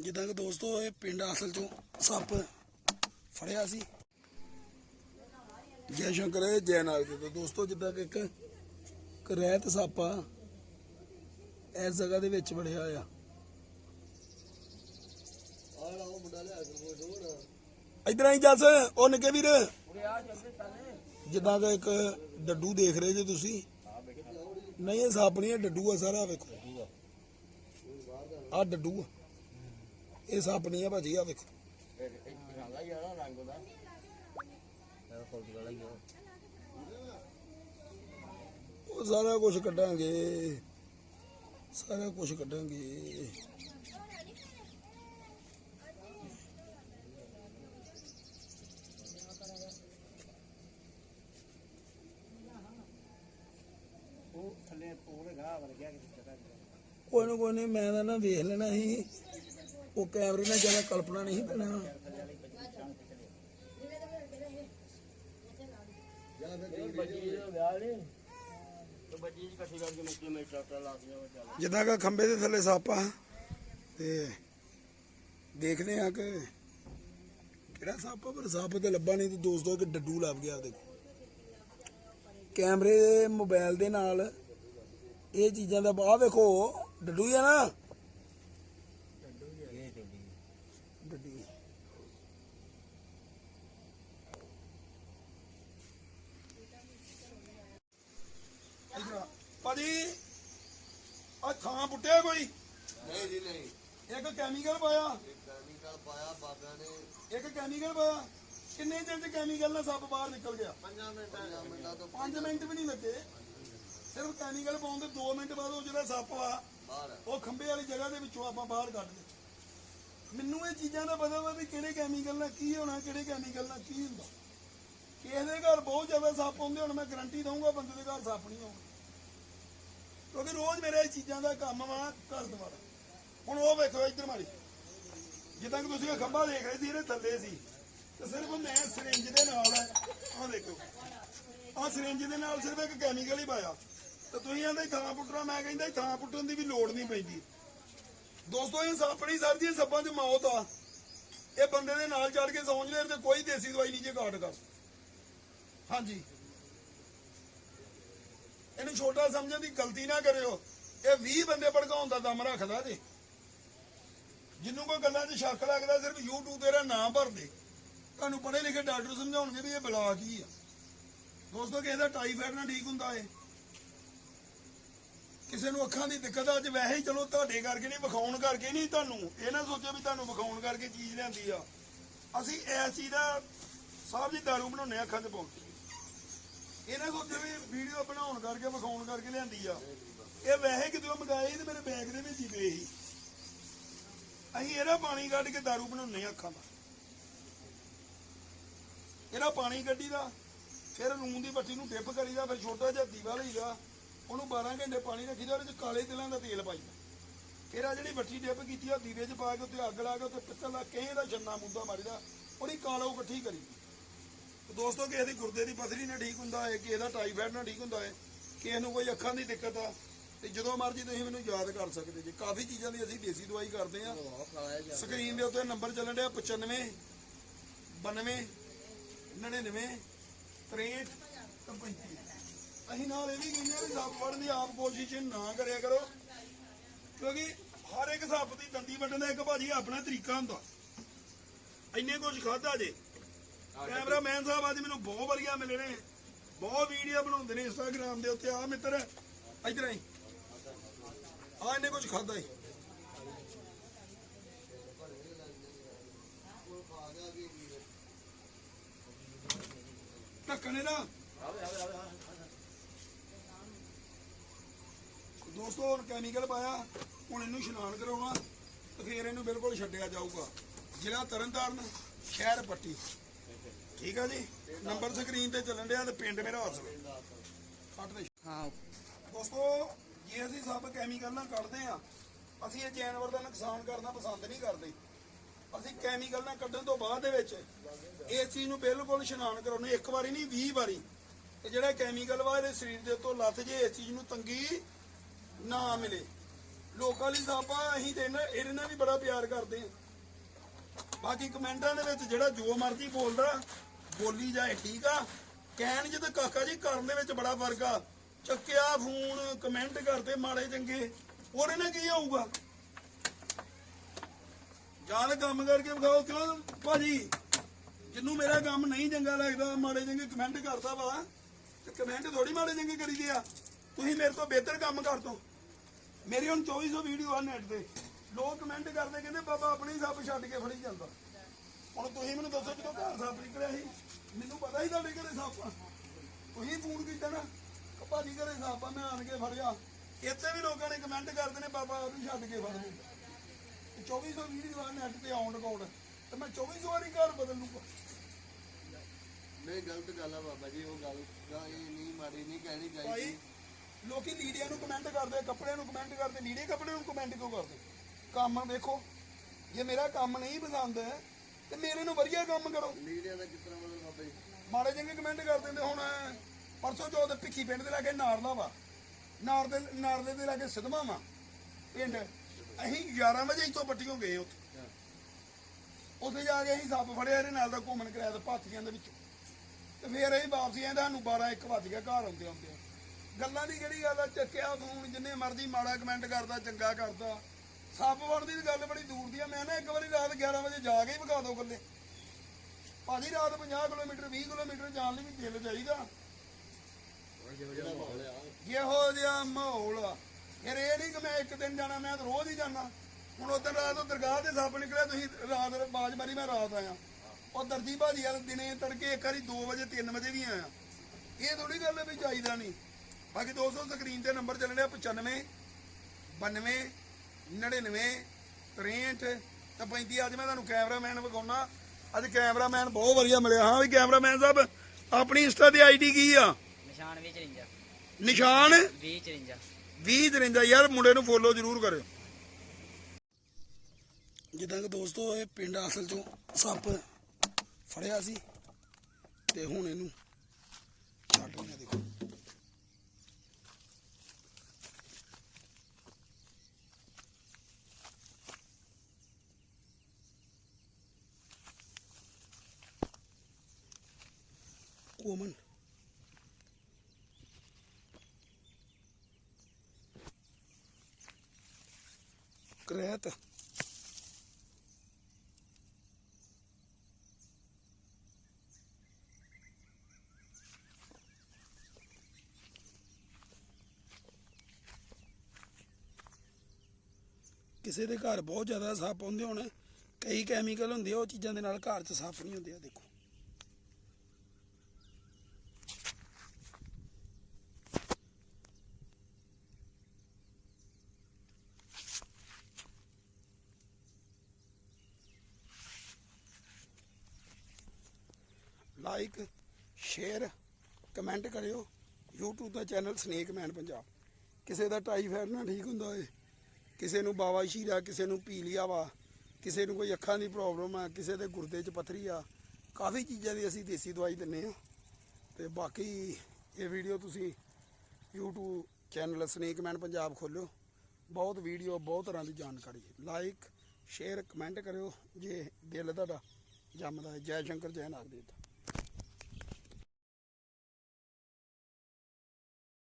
ਜਿੱਦਾਂ ਕਿ ਦੋਸਤੋ ਇਹ ਪਿੰਡ ਅਸਲ ਚੋਂ ਸੱਪ ਫੜਿਆ ਸੀ। ਜੈ ਸ਼ੰਕਰ ਹੈ, ਜੈ ਨਾਗ ਜੀ। ਦੋਸਤੋ ਜਿੱਦਾਂ ਕਿ ਇੱਕ ਇੱਕ ਰਹਿਤ ਸੱਪ ਆ ਇਸ ਜਗ੍ਹਾ ਦੇ ਵਿੱਚ ਵੜਿਆ ਆ। ਇਧਰ ਆਈ ਜੱਸ ਉਹ ਨਿੱਕੇ ਵੀਰ। ਜਿੱਦਾਂ ਕਿ ਇੱਕ ਡੱਡੂ ਦੇਖ ਰਹੇ ਜੇ ਤੁਸੀਂ। ਨਹੀਂ ਇਹ ਸੱਪ ਨਹੀਂ ਇਹ ਡੱਡੂ ਆ ਸਾਰਾ ਵੇਖੋ। ਆ ਡੱਡੂ ਆ। ਇਹ ਸੱਪ ਨਹੀਂ ਆ ਭਾਜੀ ਆ ਵੇਖੋ। ਉਹ ਸਾਰਾ ਕੁਝ ਕੱਢਾਂਗੇ। ਸਾਰਾ ਕੁਝ ਕੱਢਾਂਗੇ। ਉਹ ਥੱਲੇ ਪੂਰੇ ਗਾਹ ਵਰ ਗਿਆ ਕਿਸੇ ਜਗ੍ਹਾ ਤੇ। ਕੋਈ ਨਾ ਕੋਈ ਨਹੀਂ ਮੈਂ ਤਾਂ ਨਾ ਵੇਖ ਲੈਣਾ ਸੀ। ਉਹ ਕੈਮਰੇ ਨਾਲ ਜ਼ਿਆਦਾ ਕਲਪਨਾ ਨਹੀਂ ਪੈਣਾ। ਬੱਜੀ ਦਾ ਜਿੱਦਾਂ ਕਿ ਖੰਬੇ ਦੇ ਥੱਲੇ ਸੱਪ ਤੇ ਦੇਖਦੇ ਆ ਕਿ ਕਿਹੜਾ ਸੱਪ ਪਰ ਸੱਪ ਤੇ ਲੱਭਾ ਨਹੀਂ ਤੇ ਦੋਸਤੋ ਇੱਕ ਡੱਡੂ ਲੱਭ ਗਿਆ ਦੇਖੋ ਕੈਮਰੇ ਦੇ ਮੋਬਾਈਲ ਦੇ ਨਾਲ ਇਹ ਚੀਜ਼ਾਂ ਦਾ ਆ ਵੇਖੋ, ਡੱਡੂ ਆ ਨਾ ਇਹ ਤੇ ਡੱਡੂ ਇਧਰ ਭਾਜੀ ਆ ਥਾਂ ਪੁੱਟਿਆ ਕੋਈ? ਨਹੀਂ ਜੀ ਨਹੀਂ। ਇੱਕ ਕੈਮੀਕਲ ਪਾਇਆ। ਕੈਮੀਕਲ ਪਾਇਆ ਬਾਬਿਆਂ ਨੇ। ਇੱਕ ਕੈਮੀਕਲ ਪਾਇਆ। ਕਿੰਨੇ ਚਿਰ ਚ ਕੈਮੀਕਲ ਨਾਲ ਸੱਪ ਬਾਹਰ ਨਿਕਲ ਗਿਆ? 5 ਮਿੰਟਾਂ। 5 ਮਿੰਟਾਂ ਤੋਂ 5 ਮਿੰਟ ਵੀ ਨਹੀਂ ਲੱਗੇ। ਸਿਰਫ ਕੈਮੀਕਲ ਪਾਉਣ ਦੇ 2 ਮਿੰਟ ਬਾਅਦ ਉਹ ਜਿਹੜਾ ਸੱਪ ਆ। ਉਹ ਖੰਬੇ ਵਾਲੀ ਜਗ੍ਹਾ ਦੇ ਵਿੱਚੋਂ ਆਪਾਂ ਬਾਹਰ ਕੱਢ ਦੇ ਮੈਨੂੰ ਇਹ ਚੀਜ਼ਾਂ ਦਾ ਪਤਾ ਵਾ ਵੀ ਕਿਹੜੇ ਕੈਮੀਕਲ ਨਾਲ ਕੀ ਹੋਣਾ ਕਿਹੜੇ ਕੈਮੀਕਲ ਨਾਲ ਕੀ ਹੁੰਦਾ। ਕਿਸੇ ਦੇ ਘਰ ਬਹੁਤ ਜ਼ਿਆਦਾ ਸੱਪ ਹੁੰਦੇ ਹੁਣ ਮੈਂ ਗਰੰਟੀ ਦਊਂਗਾ ਬੰਦੇ ਦੇ ਘਰ ਸੱਪ ਨਹੀਂ ਆਉਣਾ ਕਿਉਂਕਿ ਰੋਜ਼ ਮੇਰੇ ਇਹ ਚੀਜ਼ਾਂ ਦਾ ਕੰਮ ਵਾ ਘਰ ਦਵਾਰਾ ਹੁਣ ਉਹ ਵੇਖੋ ਇੱਧਰ ਮਾਰੀ ਜਿੱਦਾਂ ਕਿ ਤੁਸੀਂ ਇਹ ਖੰਭਾ ਦੇਖ ਰਹੇ ਸੀ, ਇਹਦੇ ਥੱਲੇ ਸੀ। ਤੇ ਸਿਰਫ ਮੈਂ ਸਿਰਿੰਜ ਦੇ ਨਾਲ ਆਹ ਦੇਖੋ। ਆਹ ਸਿਰਿੰਜ ਦੇ ਨਾਲ ਸਿਰਫ ਇੱਕ ਕੈਮੀਕਲ ਹੀ ਪਾਇਆ। ਤੇ ਤੁਸੀਂ ਆਂਦੇ ਥਾਂ ਪੁੱਟਣਾ, ਮੈਂ ਕਹਿੰਦਾ ਥਾਂ ਪੁੱਟਣ ਦੀ ਵੀ ਲੋੜ ਨਹੀਂ ਪੈਂਦੀ। ਦੋਸਤੋ, ਇਹ ਸਾਪੜੀ ਸਰ ਜੀ, ਇਹ ਸੱਪਾਂ 'ਚ ਮੌਤ ਆ। ਇਹ ਬੰਦੇ ਦੇ ਨਾਲ ਚੜ ਕੇ ਸੌਂਜ ਲੈ ਤੇ ਕੋਈ ਦੇਸੀ ਦਵਾਈ ਨਹੀਂ ਜੇ ਕਾਟ ਕਰ। ਹਾਂਜੀ। ਇਹਨੂੰ ਛੋਟਾ ਸਮਝਣ ਦੀ ਗਲਤੀ ਨਾ ਕਰਿਓ। ਇਹ 20 ਬੰਦੇ ਭੜਕਾਉਣ ਦਾ ਦਮ ਰੱਖਦਾ ਜੇ। ਜਿੰਨੂੰ ਕੋਈ ਗੱਲਾਂ 'ਚ ਸ਼ੱਕ ਲੱਗਦਾ, ਸਿਰਫ YouTube ਤੇਰਾ ਨਾਮ ਭਰ ਦੇ। ਤੁਹਾਨੂੰ ਪੜ੍ਹੇ ਲਿਖੇ ਡਾਕਟਰ ਸਮਝਾਉਣਗੇ ਵੀ ਇਹ ਬਲਾ ਕੀ ਆ। ਦੋਸਤੋ, ਕਿਸੇ ਦਾ ਟਾਈਫਾਇਡ ਨਾਲ ਠੀਕ ਹੁੰਦਾ ਏ। ਕਿਸੇ ਨੂੰ ਅੱਖਾਂ ਦੀ ਦਿੱਕਤ ਆ, ਅੱਜ ਵੈਸੇ ਹੀ ਚਲੋ ਤੁਹਾਡੇ ਕਰਕੇ ਨਹੀਂ, ਵਿਖਾਉਣ ਕਰਕੇ ਨਹੀਂ ਤੁਹਾਨੂੰ। ਇਹ ਨਾ ਸੋਚਿਆ ਵੀ ਤੁਹਾਨੂੰ ਵਿਖਾਉਣ ਕਰਕੇ ਚੀਜ਼ ਲਿਆਂਦੀ ਆ। ਅਸੀਂ ਇਸ ਚੀਜ਼ ਦਾ ਸਾਹਿਬ ਜੀ ਦਾਰੂ ਬਣਾਉਂਦੇ ਬਣਾਉਣੇ ਅੱਖਾਂ 'ਚ ਪਾਉਂਦੇ ਇਹਨਾਂ ਨਾ ਸੋਚੋ ਵੀਡੀਓ ਬਣਾਉਣ ਕਰਕੇ, ਵਿਖਾਉਣ ਕਰਕੇ ਲਿਆਂਦੀ ਆ। ਇਹ ਵੈਸੇ ਕਿਤੇ ਮੰਗਾਏ ਤੇ ਮੇਰੇ ਬੈਗ ਦੇ ਵਿੱਚ ਹੀ ਪਏ ਸੀ। ਅਸੀਂ ਇਹਦਾ ਪਾਣੀ ਕੱਢ ਕੇ ਦਾਰੂ ਬਣਾਉਣੇ ਆ ਅੱਖਾਂ ਦਾ ਇਹਦਾ ਪਾਣੀ ਕੱਢੀ ਦਾ ਫਿਰ ਲੂਣ ਦੀ ਭੱਠੀ ਨੂੰ ਡਿਪ ਕਰੀਦਾ, ਫਿਰ ਛੋਟਾ ਜਿਹਾ ਦੀਵਾ ਲਈਦਾ, ਉਹਨੂੰ 12 ਘੰਟੇ ਪਾਣੀ ਰੱਖੀਦਾ, ਉਹਦੇ ਚ ਕਾਲੇ ਤਿਲਾਂ ਦਾ ਤੇਲ ਪਾਈਦਾ। ਫਿਰ ਆ ਜਿਹੜੀ ਭੱਠੀ ਡਿਪ ਕੀਤੀ ਆ ਦੀਵੇ 'ਚ ਪਾ ਕੇ, ਉੱਤੇ ਅੱਗ ਲਾ ਕੇ, ਉੱਤੇ ਪਿੱਤਲ ਦਾ ਕਹੇ ਦਾ ਛੰਨਾ ਮੁੱਦਾ ਮਾਰੀਦਾ, ਉਹਦੀ ਕਾਲੋ ਇਕੱਠੀ ਕਰੀ। ਦੋਸਤੋ ਕਿਸੇ ਦੀ ਗੁਰਦੇ ਦੀ ਪਥਰੀ ਨਾਲ ਠੀਕ ਹੁੰਦਾ ਹੈ ਕਿਸੇ ਦਾ ਟਾਈਫਾਇਡ ਨਾਲ ਠੀਕ ਹੁੰਦਾ ਹੈ ਕਿਸੇ ਨੂੰ ਕੋਈ ਅੱਖਾਂ ਦੀ ਦਿੱਕਤ ਆ ਤੇ ਜਦੋਂ ਮਰਜ਼ੀ ਤੁਸੀਂ ਮੈਨੂੰ ਯਾਦ ਕਰ ਸਕਦੇ ਜੀ। ਕਾਫੀ ਚੀਜ਼ਾਂ ਦੀ ਅਸੀਂ ਦੇਸੀ ਦਵਾਈ ਕਰਦੇ ਆ। ਸਕਰੀਨ ਦੇ ਉੱਤੇ ਨੰਬਰ ਚੱਲਣ ਡਿਆ 95 92 99 63 35 ਅਸੀਂ ਨਾਲ ਇਹ ਵੀ ਕਹਿੰਦੇ ਆ ਵੀ ਸੱਪ ਫੜਨ ਦੀ ਆਪ ਕੋਸ਼ਿਸ਼ ਨਾ ਕਰਿਆ ਕਰੋ ਕਿਉਂਕਿ ਹਰ ਇੱਕ ਸੱਪ ਦੀ ਦੰਦੀ ਵੱਢਣ ਦਾ ਇੱਕ ਭਾਜੀ ਆਪਣਾ ਤਰੀਕਾ ਹੁੰਦਾ। ਇੰਨੇ ਕੁਝ ਖਾਦਾ ਜੇ ਕੈਮਰਾਮੈਨ ਸਾਹਿਬ ਅੱਜ ਮੈਨੂੰ ਬਹੁਤ ਵਧੀਆ ਮਿਲੇ ਨੇ। ਬਹੁਤ ਵੀਡੀਓ ਬਣਾਉਂਦੇ ਨੇ ਇੰਸਟਾਗ੍ਰam ਦੇ ਉੱਤੇ। ਆ ਮਿੱਤਰ, ਇਧਰ ਆਈ। ਆ ਇਹਨੇ ਕੁਝ ਖਾਦਾ ਏ। ਢੱਕਣ ਇਹਦਾ ਦੋਸਤੋ, ਹੁਣ ਕੈਮੀਕਲ ਪਾਇਆ। ਹੁਣ ਇਹਨੂੰ ਇਸ਼ਨਾਨ ਕਰਾਉਣਾ। ਤੇ ਫਿਰ ਇਹਨੂੰ ਬਿਲਕੁਲ ਛੱਡਿਆ ਜਾਊਗਾ। ਜ਼ਿਲ੍ਹਾ ਤਰਨਤਾਰਨ, ਸ਼ਹਿਰ ਪੱਟੀ। ਠੀਕ ਆ ਜੀ? ਨੰਬਰ ਸਕਰੀਨ ਤੇ ਚੱਲਣ ਡਿਆ ਤੇ ਪਿੰਡ ਮੇਰਾ ਹਸਵੇ ਕੱਟ ਦੇ। ਹਾਂ। ਦੋਸਤੋ ਜੇ ਅਸੀਂ ਸਭ ਕੈਮੀਕਲ ਨਾਲ ਕੱਢਦੇ ਆ ਅਸੀਂ ਇਹ ਜਾਨਵਰ ਦਾ ਨੁਕਸਾਨ ਕਰਨਾ ਪਸੰਦ ਨਹੀਂ ਕਰਦੇ। ਅਸੀਂ ਕੈਮੀਕਲ ਨਾਲ ਕੱਢਣ ਤੋਂ ਬਾਅਦ ਦੇ ਵਿੱਚ ਇਸ ਚੀਜ਼ ਨੂੰ ਬਿਲਕੁਲ ਇਸ਼ਨਾਨ ਕਰਾਉਣੇ ਇੱਕ ਵਾਰੀ ਨਹੀਂ 20 ਵਾਰੀ। ਤੇ ਜਿਹੜਾ ਕੈਮੀਕਲ ਵਾ ਇਹਦੇ ਸਰੀਰ ਦੇ ਉੱਤੋਂ ਲੱਥ ਜੇ ਇਸ ਚੀਜ਼ ਨੂੰ ਤੰਗੀ ਨਾ ਮਿਲੇ। ਲੋਕਾਂ ਲਈ ਸਾਪਾ ਅਸੀਂ ਤੇ ਇਹਨਾਂ ਇਹਦੇ ਨਾਲ ਵੀ ਬੜਾ ਪਿਆਰ ਕਰਦੇ ਆ ਬਾਕੀ ਕਮੈਂਟਾਂ ਦੇ ਵਿੱਚ ਜਿਹੜਾ ਜੋ ਮਰਜ਼ੀ ਬੋਲਦਾ ਬੋਲੀ ਜਾਏ, ਠੀਕ ਆ? ਕਹਿਣ ਜੇ ਤਾਂ ਕਾਕਾ ਜੀ ਕਰਨ ਦੇ ਵਿੱਚ ਬੜਾ ਫ਼ਰਕ ਆ। ਚੱਕਿਆ ਫੋਨ ਕਮੈਂਟ ਕਰਦੇ ਮਾੜੇ ਚੰਗੇ। ਉਹਦੇ ਨਾਲ ਕੀ ਹੋਊਗਾ? ਜਾਂ ਕੰਮ ਕਰਕੇ ਵਿਖਾਓ ਕਿਉਂ? ਭਾਜੀ, ਜਿੰਨੂੰ ਮੇਰਾ ਕੰਮ ਨਹੀਂ ਚੰਗਾ ਲੱਗਦਾ, ਮਾੜੇ ਚੰਗੇ ਕਮੈਂਟ ਕਰਦਾ ਵਾ, ਤੇ ਕਮੈਂਟ ਥੋੜੀ ਮਾੜੇ ਚੰਗੇ ਕਰੀਦੇ ਆ। ਤੁਸੀਂ ਮੇਰੇ ਤੋਂ ਬਿਹਤਰ ਕੰਮ ਕਰ ਦੋ। ਮੇਰੀ ਹੁਣ 2400 ਵੀਡੀਓ ਆ ਨੈਟ ਤੇ। ਲੋਕ ਕਮੈਂਟ ਕਰਦੇ ਕਹਿੰਦੇ, ਬਾਬਾ ਆਪਣੀ ਸੱਪ ਛੱਡ ਕੇ ਫੜੀ ਜਾਂਦਾ। ਹੁਣ ਤੁਸੀਂ ਮੈਨੂੰ ਦੱਸੋ ਜਦੋਂ ਘਰ ਸੱਪ ਨਿਕਲਿਆ ਸੀ। ਮੈਨੂੰ ਪਤਾ ਹੀ ਤੁਹਾਡੇ ਘਰੇ ਸੱਪ ਆ। ਤੁਸੀਂ ਫੋਨ ਕੀਤਾ ਨਾ ਕਿ ਭਾਜੀ ਘਰੇ ਸੱਪ ਆ ਮੈਂ ਆਣ ਕੇ ਫੜਿਆ। ਇੱਥੇ ਵੀ ਲੋਕਾਂ ਨੇ ਕਮੈਂਟ ਕਰਦੇ ਨੇ ਬਾਬਾ ਉਹਨੂੰ ਛੱਡ ਕੇ ਫੜ ਤੇ 2400 ਵੀਡੀਓ ਆ ਨੈਟ ਤੇ ਆਨ ਰਿਕਾਰਡ ਤੇ ਮੈਂ 2400 ਵਾਰੀ ਘਰ ਬਦਲ। ਲੂੰਗਾ ਨਹੀਂ ਗਲਤ ਗੱਲ ਆ ਬਾਬਾ ਜੀ ਉਹ ਗੱਲ ਦਾ ਇਹ ਨਹੀਂ ਮਾੜੀ ਨਹੀਂ ਕਹਿਣੀ ਭਾਈ ਚਾਹੀਦੀ ਲੋਕੀ ਲੀੜਿਆਂ ਨੂੰ ਕਮੈਂਟ ਕਰਦੇ ਕੱਪੜਿਆਂ ਨੂੰ ਕਮੈਂਟ ਕਰਦੇ ਲੀੜੇ ਕੱਪੜੇ ਨੂੰ ਕਮੈਂਟ ਕਿਉਂ ਕਰਦੇ? ਕੰਮ ਵੇਖੋ ਜੇ ਮੇਰਾ ਕੰਮ ਨਹੀਂ ਪਸੰਦ ਤੇ ਮੇਰੇ ਨੂੰ ਵਧੀਆ ਕੰਮ ਕਰੋ। ਲੀੜਿਆਂ ਦਾ ਕਿਸ ਤਰ੍ਹਾਂ ਮਾੜੇ ਚੰਗੇ ਕਮੈਂਟ ਕਰ ਦਿੰਦੇ ਹੁਣ। ਪਰਸੋਂ ਚੌਥ ਭਿੱਖੀ ਪਿੰਡ ਦੇ ਲਾਗੇ ਨਾਰਲਾ ਵਾ। ਨਾਰ ਦੇ ਨਾਰਲੇ ਦੇ ਲਾਗੇ ਸਿਧਮਾ ਵਾ। ਪਿੰਡ। ਅਸੀਂ 11 ਵਜੇ ਇੱਥੋਂ ਪੱਟੀਓ ਗਏ ਉੱਥੇ। ਉੱਥੇ ਜਾ ਕੇ ਅਸੀਂ ਸੱਪ ਫੜਿਆ, ਇਹਦੇ ਨਾਲ ਦਾ ਘੁੰਮਣ ਕਰਾਇਆ ਤੇ ਪਾਥੀਆਂ ਦੇ ਵਿੱਚੋਂ। ਤੇ ਫੇਰ ਅਸੀਂ ਵਾਪਸੀ ਆਏ, ਸਾਨੂੰ 12 1 ਵੱਜ ਗਿਆ ਘਰ ਆਉਂਦੇ ਆਉਂਦੇ। ਗੱਲਾਂ ਦੀ ਕਿਹੜੀ ਗੱਲ ਆ? ਚੱਕਿਆ ਫੋਨ ਜਿੰਨੇ ਮਰਜ਼ੀ ਮਾੜਾ ਕਮੈਂਟ ਕਰਦਾ, ਚੰਗਾ ਕਰਦਾ। ਸੱਪ ਵੜਦੀ ਦੀ ਗੱਲ ਬੜੀ ਦੂਰ ਦੀ ਆ। ਮੈਂ ਨਾ ਇੱਕ ਵਾਰੀ ਰਾਤ 11 ਵਜੇ ਜਾ ਕੇ ਹੀ ਵਿਖਾ ਦੋ ਗੱਲੇ ਭਾਜੀ, ਰਾਤ 50 ਕਿਲੋਮੀਟਰ 20 ਕਿਲੋਮੀਟਰ ਜਾਣ ਲਈ ਵੀ ਦਿਲ ਚਾਹੀਦਾ। ਇਹੋ ਜਿਹਾ ਮਾਹੌਲ ਆ। ਫਿਰ ਇਹ ਨਹੀਂ ਕਿ ਮੈਂ ਇੱਕ ਦਿਨ ਜਾਣਾ, ਮੈਂ ਤਾਂ ਰੋਜ਼ ਹੀ ਜਾਣਾ। ਹੁਣ ਉਦੋਂ ਰਾਤ ਉਹ ਦਰਗਾਹ ਤੇ ਸੱਪ ਨਿਕਲਿਆ, ਤੁਸੀਂ ਰਾਤ ਬਾਜ ਮਾਰੀ ਮੈਂ ਰਾਤ ਆਇਆ। ਉਹ ਦਰਜੀ ਭਾਜੀ ਵਾਲੇ ਦਿਨੇ ਤੜਕੇ ਇੱਕ ਵਾਰੀ 2 ਵਜੇ 3 ਵਜੇ ਵੀ ਆਇਆ। ਇਹ ਥੋੜੀ ਗੱਲ ਵੀ ਚਾਹੀਦਾ ਨਹੀਂ। ਬਾਕੀ ਦੋਸਤੋ ਸਕਰੀਨ ਤੇ ਨੰਬਰ ਚੱਲਣੇ ਆ 95 92 99 63 ਤੇ 35 ਅੱਜ ਮੈਂ ਤੁਹਾਨੂੰ ਕੈਮਰਾਮੈਨ ਵਿਖਾਉਣਾ। ਅੱਜ ਕੈਮਰਾਮੈਨ ਬਹੁਤ ਵਧੀਆ ਮਿਲਿਆ। ਹਾਂ ਵੀ ਕੈਮਰਾਮੈਨ ਸਾਹਿਬ ਆਪਣੀ ਇੰਸਟਾ ਦੀ ਆਈਡੀ ਕੀ ਆ? ਨਿਸ਼ਾਨ ਵੀ 54 ਨਿਸ਼ਾਨ? 20 54 20 53 ਯਾਰ ਮੁੰਡੇ ਨੂੰ ਫੋਲੋ ਜ਼ਰੂਰ ਕਰਿਓ। ਜਿੱਦਾਂ ਕਿ ਦੋਸਤੋ ਇਹ ਪਿੰਡ ਅਸਲ ਚੋਂ ਸੱਪ ਫੜਿਆ ਸੀ ਤੇ ਹੁਣ ਇਹਨੂੰ ਛੱਡ ਰਿਹਾ ਦੇਖੋ ਕੋਮਨ ਕਿਸੇ ਦੇ ਘਰ ਬਹੁਤ ਜ਼ਿਆਦਾ ਸੱਪ ਹੁੰਦੇ ਹੋਣ, ਕਈ ਕੈਮੀਕਲ ਹੁੰਦੇ ਆ, ਉਹ ਚੀਜ਼ਾਂ ਦੇ ਨਾਲ ਘਰ 'ਚ ਸੱਪ ਨਹੀਂ ਹੁੰਦੇ ਆ, ਦੇਖੋ। ਲਾਈਕ, ਸ਼ੇਅਰ, ਕਮੈਂਟ ਕਰਿਓ। YouTube ਦਾ ਚੈਨਲ ਸਨੇਕ ਮੈਨ ਪੰਜਾਬ। ਕਿਸੇ ਦਾ ਟਾਈਫਾਇਡ ਨਾ ਠੀਕ ਹੁੰਦਾ ਏ ਕਿਸੇ ਨੂੰ ਬਾਵਾ ਸ਼ੀਰਾ, ਕਿਸੇ ਨੂੰ ਪੀਲੀਆ ਵਾ। ਕਿਸੇ ਨੂੰ ਕੋਈ ਅੱਖਾਂ ਦੀ ਪ੍ਰੋਬਲਮ ਆ, ਕਿਸੇ ਦੇ ਗੁਰਦੇ 'ਚ ਪੱਥਰੀ ਆ। ਕਾਫੀ ਚੀਜ਼ਾਂ ਦੀ ਅਸੀਂ ਦੇਸੀ ਦਵਾਈ ਦਿੰਨੇ ਆ ਤੇ ਬਾਕੀ ਇਹ ਵੀਡੀਓ ਤੁਸੀਂ YouTube channel snake man Punjab ਖੋਲਿਓ ਬਹੁਤ ਵੀਡੀਓ ਬਹੁਤ ਤਰ੍ਹਾਂ ਦੀ ਜਾਣਕਾਰੀ। ਲਾਈਕ ਸ਼ੇਅਰ ਕਮੈਂਟ ਕਰਿਓ। ਜੇ ਦਿਲ ਤੁਹਾਡਾ ਜੰਮਦਾ ਹੈ। ਜੈ ਸ਼ੰਕਰ, ਜੈ ਨਾਗਦੇਵ